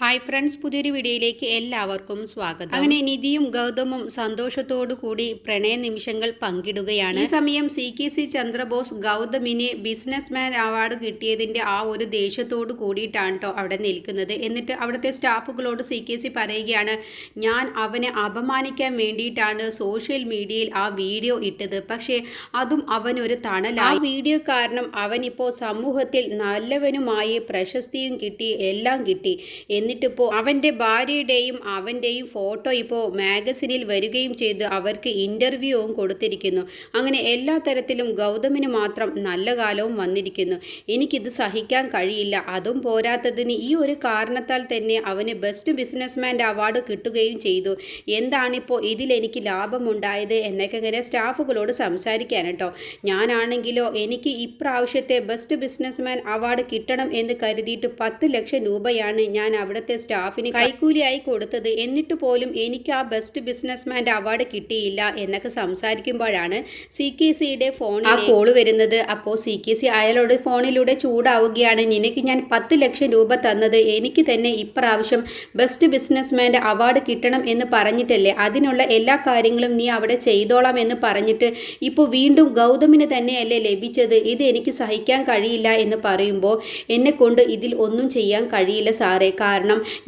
Hi friends പുതിയൊരു വീഡിയോയിലേക്ക് എല്ലാവർക്കും സ്വാഗതം. അങ്ങനെ നിധിയും ഗൗതമും സന്തോഷത്തോടു കൂടി പ്രണയ നിമിഷങ്ങൾ പങ്കിടുകയാണ്. ഈ സമയം സി കെ സി ചന്ദ്രബോസ് ഗൗതമിന് ബിസിനസ്മാൻ അവാർഡ് കിട്ടിയതിന്റെ ആ ഒരു ദേഷ്യത്തോട് കൂടിയിട്ടാണ് കേട്ടോ അവിടെ നിൽക്കുന്നത്. എന്നിട്ട് അവിടുത്തെ സ്റ്റാഫുകളോട് സി കെ സി പറയുകയാണ് ഞാൻ അവനെ അപമാനിക്കാൻ വേണ്ടിയിട്ടാണ് സോഷ്യൽ മീഡിയയിൽ ആ വീഡിയോ ഇട്ടത്. പക്ഷേ അതും അവനൊരു തണല. ആ വീഡിയോ കാരണം അവനിപ്പോൾ സമൂഹത്തിൽ നല്ലവനുമായി പ്രശസ്തിയും കിട്ടി എല്ലാം കിട്ടി. എന്നിട്ടിപ്പോൾ അവന്റെ ഭാര്യയുടെയും അവന്റെയും ഫോട്ടോ ഇപ്പോൾ മാഗസിനിൽ വരികയും ചെയ്ത് അവർക്ക് ഇന്റർവ്യൂവും കൊടുത്തിരിക്കുന്നു. അങ്ങനെ എല്ലാ തരത്തിലും ഗൗതമിന് മാത്രം നല്ല കാലവും വന്നിരിക്കുന്നു. എനിക്കിത് സഹിക്കാൻ കഴിയില്ല. അതും പോരാത്തതിന് ഈ ഒരു കാരണത്താൽ തന്നെ അവന് ബെസ്റ്റ് ബിസിനസ്മാന്റെ അവാർഡ് കിട്ടുകയും ചെയ്തു. എന്താണിപ്പോൾ ഇതിലെനിക്ക് ലാഭമുണ്ടായത് എന്നൊക്കെ ഇങ്ങനെ സ്റ്റാഫുകളോട് സംസാരിക്കാൻ കേട്ടോ. ഞാനാണെങ്കിലോ എനിക്ക് ഇപ്രാവശ്യത്തെ ബെസ്റ്റ് ബിസിനസ്മാൻ അവാർഡ് കിട്ടണം എന്ന് കരുതിയിട്ട് പത്ത് ലക്ഷം രൂപയാണ് ഞാൻ അവിടുത്തെ സ്റ്റാഫിന് കൈക്കൂലിയായി കൊടുത്തത് എന്നിട്ട് പോലും എനിക്ക് ആ ബെസ്റ്റ് ബിസിനസ്മാന്റെ അവാർഡ് കിട്ടിയില്ല എന്നൊക്കെ സംസാരിക്കുമ്പോഴാണ് സി കെ സിയുടെ ഫോണിൽ ആ കോൾ വരുന്നത്. അപ്പോൾ സി കെ സി അയാളോട് ഫോണിലൂടെ ചൂടാവുകയാണ്. നിനക്ക് ഞാൻ പത്ത് ലക്ഷം രൂപ തന്നത്. എനിക്ക് തന്നെ ഇപ്രാവശ്യം ബെസ്റ്റ് ബിസിനസ്മാന്റെ അവാർഡ് കിട്ടണം എന്ന് പറഞ്ഞിട്ടല്ലേ? അതിനുള്ള എല്ലാ കാര്യങ്ങളും നീ അവിടെ ചെയ്തോളാം എന്ന് പറഞ്ഞിട്ട് ഇപ്പോൾ വീണ്ടും ഗൗതമിന് തന്നെയല്ലേ ലഭിച്ചത്? ഇത് എനിക്ക് സഹിക്കാൻ കഴിയില്ല എന്ന് പറയുമ്പോൾ എന്നെ കൊണ്ട് ഇതിൽ ഒന്നും ചെയ്യാൻ കഴിയില്ല സാറേ. കാരണം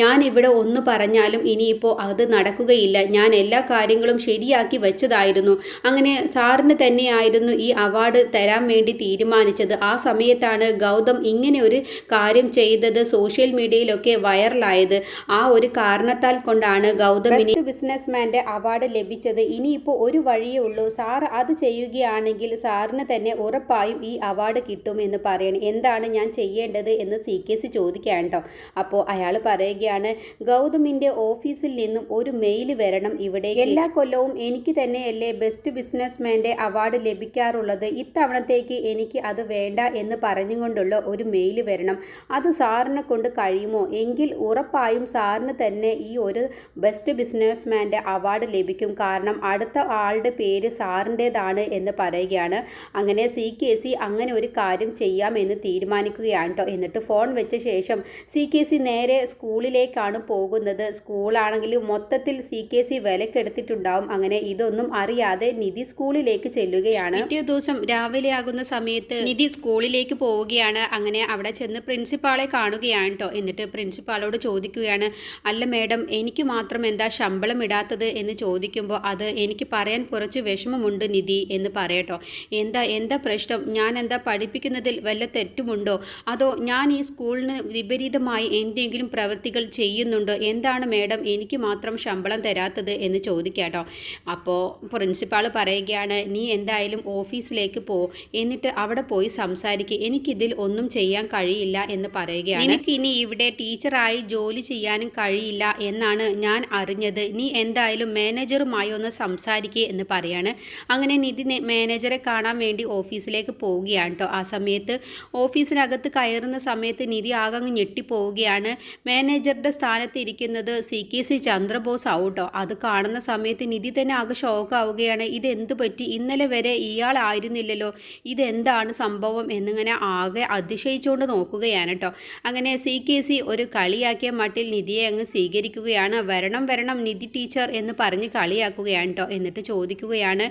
ഞാൻ ഇവിടെ ഒന്ന് പറഞ്ഞാലും ഇനിയിപ്പോൾ അത് നടക്കുകയില്ല. ഞാൻ എല്ലാ കാര്യങ്ങളും ശരിയാക്കി വെച്ചതായിരുന്നു. അങ്ങനെ സാറിന് തന്നെയായിരുന്നു ഈ അവാർഡ് തരാൻ വേണ്ടി തീരുമാനിച്ചത്. ആ സമയത്താണ് ഗൗതം ഇങ്ങനെ ഒരു കാര്യം ചെയ്തത്. സോഷ്യൽ മീഡിയയിലൊക്കെ വൈറലായത്. ആ ഒരു കാരണത്താൽ കൊണ്ടാണ് ഗൗതമിന് ബിസിനസ്മാന്റെ അവാർഡ് ലഭിച്ചത്. ഇനിയിപ്പോൾ ഒരു വഴിയേ ഉള്ളൂ. സാർ അത് ചെയ്യുകയാണെങ്കിൽ സാറിന് തന്നെ ഉറപ്പായും ഈ അവാർഡ് കിട്ടും എന്ന് പറയണം. എന്താണ് ഞാൻ ചെയ്യേണ്ടത് എന്ന് സി കെ സി ചോദിക്കാൻ കേട്ടോ അപ്പോൾ അയാൾ പറയുകയാണ് ഗൗതമിന്റെ ഓഫീസിൽ നിന്നും ഒരു മെയിൽ വരണം ഇവിടെ. എല്ലാ കൊല്ലവും എനിക്ക് തന്നെയല്ലേ ബെസ്റ്റ് ബിസിനസ്മാന്റെ അവാർഡ് ലഭിക്കാറുള്ളത്? ഇത്തവണത്തേക്ക് എനിക്ക് അത് വേണ്ട എന്ന് പറഞ്ഞുകൊണ്ടുള്ള ഒരു മെയിൽ വരണം. അത് സാറിനെ കൊണ്ട് കഴിയുമോ? എങ്കിൽ ഉറപ്പായും സാറിന് തന്നെ ഈ ഒരു ബെസ്റ്റ് ബിസിനസ്മാന്റെ അവാർഡ് ലഭിക്കും. കാരണം അടുത്ത ആളുടെ പേര് സാറിന്റേതാണ് എന്ന് പറയുകയാണ്. അങ്ങനെ സി കെ സി അങ്ങനെ ഒരു കാര്യം ചെയ്യാമെന്ന് തീരുമാനിക്കുകയാണ് കേട്ടോ എന്നിട്ട് ഫോൺ വെച്ച ശേഷം സി കെ സി നേരെ സ്കൂളിലേക്കാണ് പോകുന്നത്. സ്കൂളാണെങ്കിൽ മൊത്തത്തിൽ സി കെ സി വിലക്കെടുത്തിട്ടുണ്ടാവും. അങ്ങനെ ഇതൊന്നും അറിയാതെ നിധി സ്കൂളിലേക്ക് ചെല്ലുകയാണ്. പിറ്റേ ദിവസം രാവിലെ ആകുന്ന സമയത്ത് നിധി സ്കൂളിലേക്ക് പോവുകയാണ്. അങ്ങനെ അവിടെ ചെന്ന് പ്രിൻസിപ്പാളെ കാണുകയാണ് കേട്ടോ എന്നിട്ട് പ്രിൻസിപ്പാളോട് ചോദിക്കുകയാണ് അല്ല മേഡം എനിക്ക് മാത്രം എന്താ ശമ്പളം ഇടാത്തത്? എന്ന് ചോദിക്കുമ്പോൾ അത് എനിക്ക് പറയാൻ കുറച്ച് വിഷമമുണ്ട് നിധി എന്ന് പറയട്ടോ എന്താ എന്താ പ്രശ്നം? ഞാൻ എന്താ പഠിപ്പിക്കുന്നതിൽ വല്ല തെറ്റുമുണ്ടോ? അതോ ഞാൻ ഈ സ്കൂളിന് വിപരീതമായി എന്തെങ്കിലും പ്രവൃത്തികൾ ചെയ്യുന്നുണ്ട്. എന്താണ് മേഡം എനിക്ക് മാത്രം ശമ്പളം തരാത്തത് എന്ന് ചോദിക്കാട്ടോ അപ്പോൾ പ്രിൻസിപ്പാൾ പറയുകയാണ് നീ എന്തായാലും ഓഫീസിലേക്ക് പോ. എന്നിട്ട് അവിടെ പോയി സംസാരിക്കുക എനിക്കിതിൽ ഒന്നും ചെയ്യാൻ കഴിയില്ല എന്ന് പറയുകയാണ്. എനിക്ക് ഇനി ഇവിടെ ടീച്ചറായി ജോലി ചെയ്യാനും കഴിയില്ല എന്നാണ് ഞാൻ അറിഞ്ഞത്. നീ എന്തായാലും മാനേജറുമായി ഒന്ന് സംസാരിക്കുക എന്ന് പറയാണ്. അങ്ങനെ നിധി മാനേജറെ കാണാൻ വേണ്ടി ഓഫീസിലേക്ക് പോവുകയാണ് കേട്ടോ. ആ സമയത്ത് ഓഫീസിനകത്ത് കയറുന്ന സമയത്ത് നിധി ആകെ ഞെട്ടിപ്പോവുകയാണ്. മാനേജറുടെ സ്ഥാനത്ത് ഇരിക്കുന്നത് സി കെ സി ചന്ദ്രബോസ് ആവട്ടോ. അത് കാണുന്ന സമയത്ത് നിധി തന്നെ ആകെ ഷോക്കാവുകയാണ്. ഇതെന്ത് പറ്റി? ഇന്നലെ വരെ ഇയാളായിരുന്നില്ലല്ലോ ഇതെന്താണ് സംഭവം എന്നിങ്ങനെ ആകെ അതിശയിച്ചുകൊണ്ട് നോക്കുകയാണ് കേട്ടോ അങ്ങനെ സി കെ സി ഒരു കളിയാക്കിയ മട്ടിൽ നിധിയെ അങ്ങ് സ്വീകരിക്കുകയാണ്. വരണം വരണം നിധി ടീച്ചർ എന്ന് പറഞ്ഞ് കളിയാക്കുകയാണ് കേട്ടോ എന്നിട്ട് ചോദിക്കുകയാണ്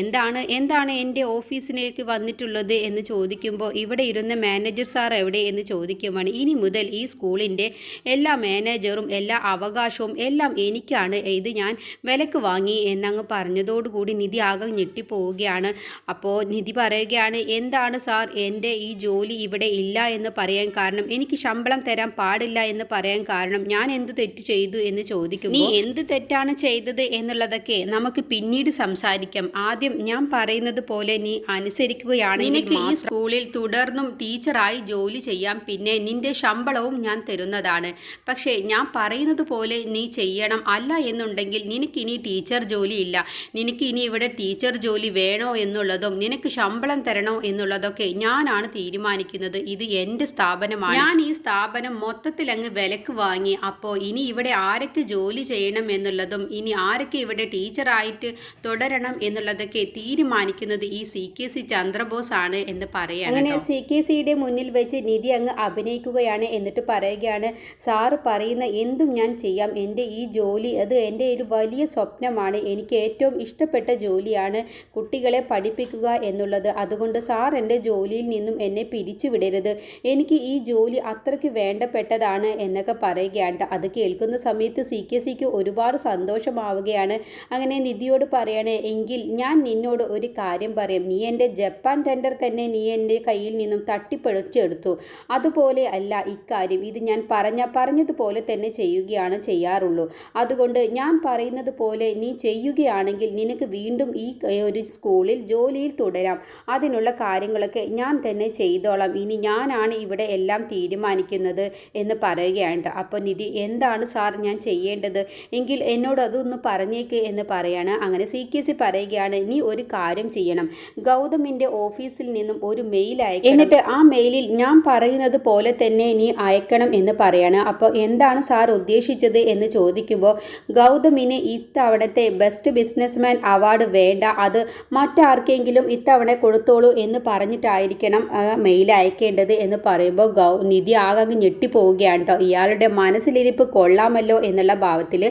എന്താണ് എന്താണ് എന്റെ ഓഫീസിലേക്ക് വന്നിട്ടുള്ളത്? എന്ന് ചോദിക്കുമ്പോൾ ഇവിടെ ഇരുന്ന മാനേജർ സാർ എവിടെ? എന്ന് ചോദിക്കുമ്പോൾ ഇനി മുതൽ ഈ സ്കൂളിന്റെ എല്ലാ മാനേജറും എല്ലാ അവകാശവും എല്ലാം എനിക്കാണ്. ഇത് ഞാൻ വിലക്ക് വാങ്ങി എന്നങ്ങ് പറഞ്ഞതോടുകൂടി നിധി ആകെ ഞെട്ടിപ്പോവുകയാണ്. അപ്പോൾ നിധി പറയുകയാണ് എന്താണ് സാർ എന്റെ ഈ ജോലി ഇവിടെ ഇല്ല എന്ന് പറയാൻ കാരണം? എനിക്ക് ശമ്പളം തരാൻ പാടില്ല എന്ന് പറയാൻ കാരണം. ഞാൻ എന്ത് തെറ്റ് ചെയ്തു എന്ന് ചോദിക്കും നീ എന്ത് തെറ്റാണ് ചെയ്തത് എന്നുള്ളതൊക്കെ നമുക്ക് പിന്നീട് സംസാരിക്കാം. ആദ്യം ഞാൻ പറയുന്നത് പോലെ നീ അനുസരിക്കുകയാണ് എനിക്ക് ഈ സ്കൂളിൽ തുടർന്നും ടീച്ചറായി ജോലി ചെയ്യാം. പിന്നെ നിന്റെ ശമ്പളവും ഞാൻ തരുന്നതാണ്. പക്ഷേ ഞാൻ പറയുന്നത് പോലെ നീ ചെയ്യണം അല്ല എന്നുണ്ടെങ്കിൽ നിനക്കിനി ടീച്ചർ ജോലി ഇല്ല നിനക്കിനി ഇവിടെ ടീച്ചർ ജോലി വേണോ എന്നുള്ളതും നിനക്ക് ശമ്പളം തരണോ എന്നുള്ളതൊക്കെ ഞാനാണ് തീരുമാനിക്കുന്നത്. ഇത് എന്റെ സ്ഥാപനമാണ്. ഞാൻ ഈ സ്ഥാപനം മൊത്തത്തിൽ അങ്ങ് വിലക്ക് വാങ്ങി. അപ്പോൾ ഇനി ഇവിടെ ആരൊക്കെ ജോലി ചെയ്യണം എന്നുള്ളതും ഇനി ആരൊക്കെ ഇവിടെ ടീച്ചറായിട്ട് തുടരണം എന്നുള്ളതൊക്കെ തീരുമാനിക്കുന്നത് ഈ സി കെ സി ചന്ദ്രബോസ് ആണ് എന്ന് പറയാം അങ്ങനെ സി കെ സിയുടെ മുന്നിൽ വെച്ച് നിധി അങ്ങ് അഭിനയിക്കുകയാണ് എന്നിട്ട് പറയുകയാണ് സാറ് പറയുന്ന എന്തും ഞാൻ ചെയ്യാം. എന്റെ ഈ ജോലി അത് എന്റെ ഒരു വലിയ സ്വപ്നമാണ്. എനിക്ക് ഏറ്റവും ഇഷ്ടപ്പെട്ട ജോലിയാണ് കുട്ടികളെ പഠിപ്പിക്കുക എന്നുള്ളത്. അതുകൊണ്ട് സാർ എന്റെ ജോലിയിൽ നിന്നും എന്നെ പിരിച്ചുവിടരുത് എനിക്ക് ഈ ജോലി അത്രയ്ക്ക് വേണ്ടപ്പെട്ടതാണ് എന്നൊക്കെ പറയുകയാണ്. അത് കേൾക്കുന്ന സമയത്ത് സി കെ സിക്ക് ഒരുപാട് സന്തോഷമാവുകയാണ്. അങ്ങനെ നിധിയോട് പറയണേ എങ്കിൽ ഞാൻ നിന്നോട് ഒരു കാര്യം പറയാം. നീ എന്റെ ജപ്പാൻ ടെൻഡർ തന്നെ നീ എന്റെ കയ്യിൽ നിന്നും തട്ടിപ്പഴിച്ചെടുത്തു അതുപോലെ അല്ല ഇക്കാര്യം. ഇത് ഞാൻ പറഞ്ഞ പറഞ്ഞതുപോലെ തന്നെ ചെയ്യുകയാണ് ചെയ്യാറുള്ളൂ. അതുകൊണ്ട് ഞാൻ പറയുന്നത് പോലെ നീ ചെയ്യുകയാണെങ്കിൽ നിനക്ക് വീണ്ടും ഈ ഒരു സ്കൂളിൽ ജോലിയിൽ തുടരാം. അതിനുള്ള കാര്യങ്ങളൊക്കെ ഞാൻ തന്നെ ചെയ്തോളാം. ഇനി ഞാനാണ് ഇവിടെ എല്ലാം തീരുമാനിക്കുന്നത് എന്ന് പറയുകയാണ് അപ്പോൾ നിധി എന്താണ് സാർ ഞാൻ ചെയ്യേണ്ടത്? എങ്കിൽ എന്നോട് അതൊന്ന് പറഞ്ഞേക്ക് എന്ന് പറയാണ്. അങ്ങനെ സി കെ സി പറയുകയാണ് നീ ഒരു കാര്യം ചെയ്യണം. ഗൗതമിന്റെ ഓഫീസിൽ നിന്നും ഒരു മെയിൽ അയക്കണം. എന്നിട്ട് ആ മെയിലിൽ ഞാൻ പറയുന്നത് പോലെ തന്നെ നീ അയക്കണം എന്ന് പറയാണ്. അപ്പോൾ എന്താണ് സാർ ഉദ്ദേശിച്ചത് എന്ന് ചോദിക്കുമ്പോൾ ഗൗതമിന് ഇത്തവണത്തെ ബെസ്റ്റ് ബിസിനസ്മാൻ അവാർഡ് വേണ്ട. അത് മറ്റാർക്കെങ്കിലും ഇത്തവണ കൊടുത്തോളൂ എന്ന് പറഞ്ഞിട്ടായിരിക്കണം മെയിൽ അയക്കേണ്ടത് എന്ന് പറയുമ്പോൾ ഗൗ നിധി ആകെ ഞെട്ടിപ്പോവുകയാണ് കേട്ടോ ഇയാളുടെ മനസ്സിലിരിപ്പ് കൊള്ളാമല്ലോ എന്നുള്ള ഭാവത്തിൽ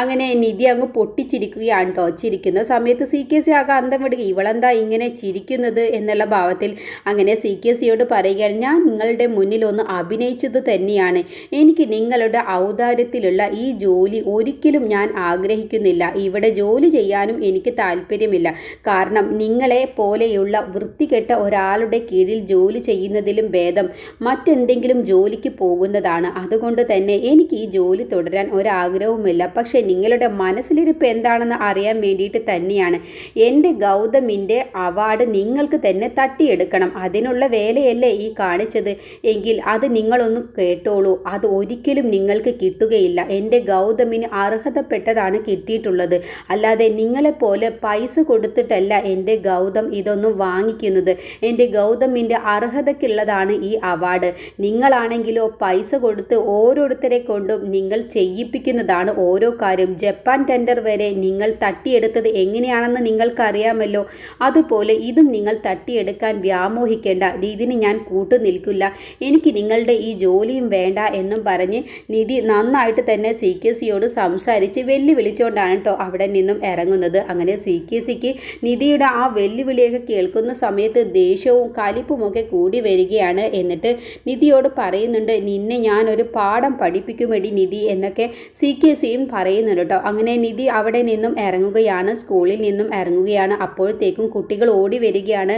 അങ്ങനെ നിധി അങ്ങ് പൊട്ടിച്ചിരിക്കുകയാണ് കേട്ടോ ചിരിക്കുന്ന സമയത്ത് സി കെ സി ആകെ അന്തം വിടുക. ഇവളെന്താ ഇങ്ങനെ ചിരിക്കുന്നത് എന്നുള്ള ഭാവത്തിൽ അങ്ങനെ സി കെ സിയോട് പറയുകയാണ് ഞാൻ നിങ്ങളുടെ മുന്നിൽ ഒന്ന് അഭിനയിച്ചത് തന്നെയാണ്. എനിക്ക് നിങ്ങളുടെ ഔദാര്യത്തിലുള്ള ഈ ജോലി ഒരിക്കലും ഞാൻ ആഗ്രഹിക്കുന്നില്ല. ഇവിടെ ജോലി ചെയ്യാനും എനിക്ക് താല്പര്യമില്ല. കാരണം നിങ്ങളെ പോലെയുള്ള വൃത്തികെട്ട ഒരാളുടെ കീഴിൽ ജോലി ചെയ്യുന്നതിലും ഭേദം മറ്റെന്തെങ്കിലും ജോലിക്ക് പോകുന്നതാണ്. അതുകൊണ്ട് തന്നെ എനിക്ക് ഈ ജോലി തുടരാൻ ഒരാഗ്രഹവുമില്ല. പക്ഷേ നിങ്ങളുടെ മനസ്സിലിരിപ്പ് എന്താണെന്ന് അറിയാൻ വേണ്ടിയിട്ട് തന്നെയാണ്. എന്റെ ഗൗതമിന്റെ അവാർഡ് നിങ്ങൾക്ക് തന്നെ തട്ടിയെടുക്കണം. അതിനുള്ള വേലയല്ലേ ഈ കാണിച്ചത്. എങ്കിൽ അത് നിങ്ങളൊന്ന് കേട്ടോളൂ. അത് ഒരിക്കലും നിങ്ങൾക്ക് കിട്ടുകയില്ല. എന്റെ ഗൗതമിന് അർഹതപ്പെട്ടതാണ് കിട്ടിയിട്ടുള്ളത്. അല്ലാതെ നിങ്ങളെപ്പോലെ പൈസ കൊടുത്തിട്ടല്ല എന്റെ ഗൗതം ഇതൊന്നും വാങ്ങിക്കുന്നത്. എന്റെ ഗൗതമിന്റെ അർഹതയ്ക്കുള്ളതാണ് ഈ അവാർഡ്. നിങ്ങളാണെങ്കിലോ പൈസ കൊടുത്ത് ഓരോരുത്തരെ കൊണ്ടും നിങ്ങൾ ചെയ്യിപ്പിക്കുന്നതാണ് ഓരോ കാര്യം. ജപ്പാൻ ടെൻഡർ വരെ നിങ്ങൾ തട്ടിയെടുത്തത് എങ്ങനെയാണെന്ന് നിങ്ങൾക്കറിയാമല്ലോ. അതുപോലെ ഇതും നിങ്ങൾ തട്ടിയെടുക്കാൻ വ്യാമോഹിക്കേണ്ട. ഇതിന് ഞാൻ കൂട്ടു നിൽക്കില്ല എനിക്ക് നിങ്ങളുടെ ഈ ജോലിയും വേണ്ട എന്നും പറഞ്ഞ് നിധി നന്നായിട്ട് തന്നെ സി കെ സിയോട് സംസാരിച്ച് വെല്ലുവിളിച്ചുകൊണ്ടാണ് കേട്ടോ അവിടെ നിന്നും ഇറങ്ങുന്നത്. അങ്ങനെ സി കെ സിക്ക് നിധിയുടെ ആ വെല്ലുവിളിയൊക്കെ കേൾക്കുന്ന സമയത്ത് ദേഷ്യവും കലിപ്പുമൊക്കെ കൂടി വരികയാണ്. എന്നിട്ട് നിധിയോട് പറയുന്നുണ്ട് നിന്നെ ഞാനൊരു പാഠം പഠിപ്പിക്കുമെടി നിധി എന്നൊക്കെ സി കെ സിയും പറയുന്നുണ്ട് കേട്ടോ അങ്ങനെ നിധി അവിടെ നിന്നും ഇറങ്ങുകയാണ് സ്കൂളിൽ നിന്നും ഇറങ്ങുകയാണ്. അപ്പോഴത്തേക്കും കുട്ടികൾ ഓടി വരികയാണ്.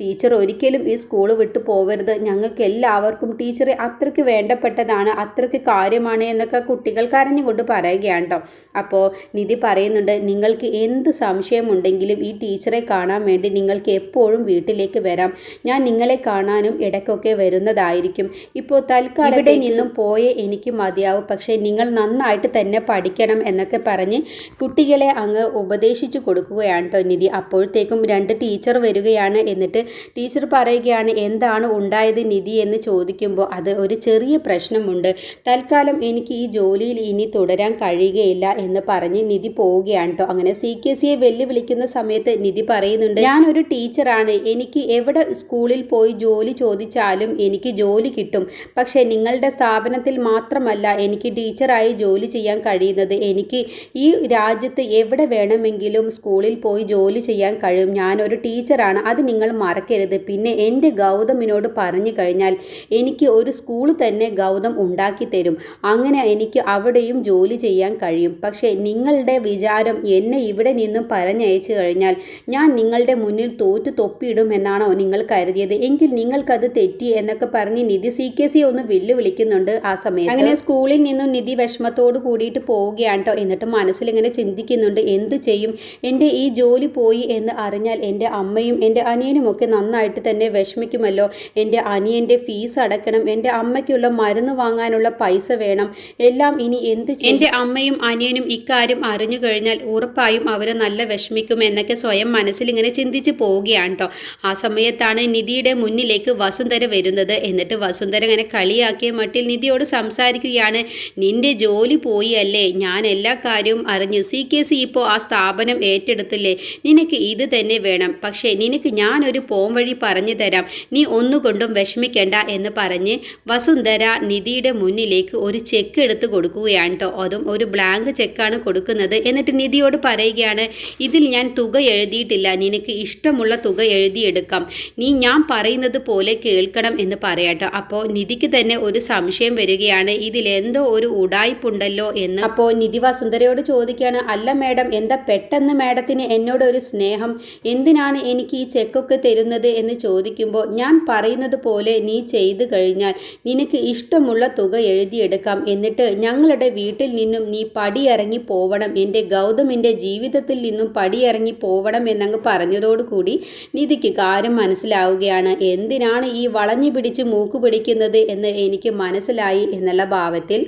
ടീച്ചർ ഒരിക്കലും ഈ സ്കൂൾ വിട്ടു പോവരുത്. ഞങ്ങൾക്ക് എല്ലാവർക്കും ടീച്ചറെ അത്രയ്ക്ക് വേണ്ടപ്പെട്ടതാണ്. അത്രയ്ക്ക് കാര്യമാണ് എന്നൊക്കെ കുട്ടികൾ കരഞ്ഞുകൊണ്ട് പറയുകയാണ് കേട്ടോ അപ്പോൾ നിധി പറയുന്നുണ്ട് നിങ്ങൾക്ക് എന്ത് സംശയമുണ്ടെങ്കിലും ഈ ടീച്ചറെ കാണാൻ വേണ്ടി നിങ്ങൾക്ക് എപ്പോഴും വീട്ടിലേക്ക് വരാം. ഞാൻ നിങ്ങളെ കാണാനും ഇടയ്ക്കൊക്കെ വരുന്നതായിരിക്കും. ഇപ്പോൾ തൽക്കാലം ഇവിടെ നിന്നും പോയേ എനിക്ക് മതിയാവും. പക്ഷേ നിങ്ങൾ നന്നായിട്ട് തന്നെ പഠിക്കണം എന്നൊക്കെ പറഞ്ഞ് കുട്ടികളെ അങ്ങ് ഉപദേശിച്ചു കൊടുക്കുകയാണ് കേട്ടോ നിധി. അപ്പോഴത്തേക്കും രണ്ട് ടീച്ചർ വരികയാണ്. എന്നിട്ട് ടീച്ചർ പറയുകയാണ് എന്താണ് ഉണ്ടായത് നിധി? എന്ന് ചോദിക്കുമ്പോൾ അത് ഒരു ചെറിയ പ്രശ്നമുണ്ട്. തൽക്കാലം എനിക്ക് ഈ ജോലിയിൽ ഇനി തുടരാൻ കഴിയുകയില്ല എന്ന് പറഞ്ഞ് നിധി പോവുകയാണ് കേട്ടോ അങ്ങനെ സി കെ സിയെ വെല്ലുവിളിക്കുന്ന സമയത്ത് നിധി പറയുന്നുണ്ട് ഞാനൊരു ടീച്ചറാണ്. എനിക്ക് എവിടെ സ്കൂളിൽ പോയി ജോലി ചോദിച്ചാലും എനിക്ക് ജോലി കിട്ടും. പക്ഷേ നിങ്ങളുടെ സ്ഥാപനത്തിൽ മാത്രമല്ല എനിക്ക് ടീച്ചറായി ജോലി ചെയ്യാൻ കഴിയുന്നത്. എനിക്ക് ഈ രാജ്യത്ത് എവിടെ വേണമെങ്കിലും സ്കൂളിൽ പോയി ജോലി ചെയ്യാൻ കഴിയും. ഞാനൊരു ടീച്ചറാണ്. അത് നിങ്ങൾ മറക്കരുത്. പിന്നെ എന്റെ ഗൗതമിനോട് പറഞ്ഞു കഴിഞ്ഞാൽ എനിക്ക് ഒരു സ്കൂൾ തന്നെ ഗൗതം ഉണ്ടാക്കി തരും അങ്ങനെ എനിക്ക് അവിടെയും ജോലി ചെയ്യാൻ കഴിയും. പക്ഷേ നിങ്ങളുടെ വിചാരം എന്നെ ഇവിടെ നിന്നും പറഞ്ഞയച്ചു കഴിഞ്ഞാൽ ഞാൻ നിങ്ങളുടെ മുന്നിൽ തോറ്റു തൊപ്പിയിടും എന്നാണോ നിങ്ങൾ കരുതിയത്? എങ്കിൽ നിങ്ങൾക്കത് തെറ്റി എന്നൊക്കെ പറഞ്ഞ് നിധി സി കെ സി ഒന്ന് വെല്ലുവിളിക്കുന്നുണ്ട് ആ സമയത്ത്. അങ്ങനെ സ്കൂളിൽ നിന്നും നിധി വിഷമത്തോട് കൂടിയിട്ട് പോവുകയാണ് കേട്ടോ എന്നിട്ട് മനസ്സിൽ ഇങ്ങനെ ചിന്തിക്കുന്നുണ്ട് എന്ത് ചെയ്യും? എന്റെ ഈ ജോലി പോയി എന്ന് അറിഞ്ഞാൽ എന്റെ അമ്മയും എന്റെ അനിയനും ഒക്കെ നന്നായിട്ട് തന്നെ വിഷമിക്കുമല്ലോ. എന്റെ അനിയന്റെ ഫീസ് അടക്കണം എന്റെ അമ്മയ്ക്കുള്ള മരുന്ന് വാങ്ങാനുള്ള പൈസ വേണം. എല്ലാം ഇനി എന്ത് എന്റെ അമ്മയും അനിയനും ഇക്കാര്യം അറിഞ്ഞു കഴിഞ്ഞാൽ ഉറപ്പായും അവർ നല്ല വിഷമിക്കും എന്നൊക്കെ സ്വയം മനസ്സിൽ ഇങ്ങനെ ചിന്തിച്ച് പോവുകയാണ് കേട്ടോ ആ സമയത്താണ് നിധിയുടെ മുന്നിലേക്ക് വസുന്ധര വരുന്നത്. എന്നിട്ട് വസുന്ധര ഇങ്ങനെ കളിയാക്കിയ മട്ടിൽ നിധിയോട് സംസാരിക്കുകയാണ്. നിന്റെ ജോലി പോയി അല്ലേ ഞാൻ എല്ലാ കാര്യവും അറിഞ്ഞു. സി കെ സി ഇപ്പോൾ ആ സ്ഥാപനം ഏറ്റെടുത്തില്ലേ? നിനക്ക് ഇത് തന്നെ വേണം. പക്ഷേ നിനക്ക് ഞാനൊരു പോം വഴി പറഞ്ഞു തരാം. നീ ഒന്നുകൊണ്ടും വിഷമിക്കേണ്ട എന്ന് പറഞ്ഞ് വസുന്ധര നിധിയുടെ മുന്നിലേക്ക് ഒരു ചെക്ക് എടുത്ത് കൊടുക്കുകയാണ് കേട്ടോ അതും ഒരു ബ്ലാങ്ക് ചെക്കാണ് കൊടുക്കുന്നത്. എന്നിട്ട് നിധിയോട് പറയുകയാണ് ഇതിൽ ഞാൻ തുക എഴുതിയിട്ടില്ല. നിനക്ക് ഇഷ്ടമുള്ള തുക എഴുതിയെടുക്കാം. നീ ഞാൻ പറയുന്നത് പോലെ കേൾക്കണം എന്ന് പറയാട്ടോ അപ്പോൾ നിധിക്ക് തന്നെ ഒരു സംശയം വരികയാണ് ഇതിൽ എന്തോ ഒരു ഉടായ്പുണ്ടല്ലോ എന്ന്. അപ്പോൾ നിധി വാസുന്ദരയോട് ചോദിക്കുകയാണ് അല്ല മാഡം എന്താ പെട്ടെന്ന് മാഡത്തിന് എന്നോട് ഒരു സ്നേഹം? എന്തിനാണ് എനിക്ക് ഈ ചെക്കൊക്കെ തരുന്നത്? എന്ന് ചോദിക്കുമ്പോൾ ഞാൻ പറയുന്നത് പോലെ നീ ചെയ്തു കഴിഞ്ഞാൽ നിനക്ക് ഇഷ്ടമുള്ള തുക എഴുതിയെടുക്കാം. എന്നിട്ട് ഞങ്ങളുടെ വീട്ടിൽ നിന്നും നീ പടിയിറങ്ങി പോവണം. എന്റെ ഗൗതമിന്റെ ജീവിതത്തിൽ നിന്നും പടിയിറങ്ങി പോവണം എന്നങ്ങ് പറഞ്ഞതോടുകൂടി നിധിക്ക് കാര്യം മനസ്സിലാവുകയാണ്. എന്തിനാണ് ഈ വളഞ്ഞു പിടിച്ച് മൂക്ക് പിടിക്കുന്നത് എന്ന് എനിക്ക് മനസ്സിലായി എന്നുള്ള ഭാവത്തിൽ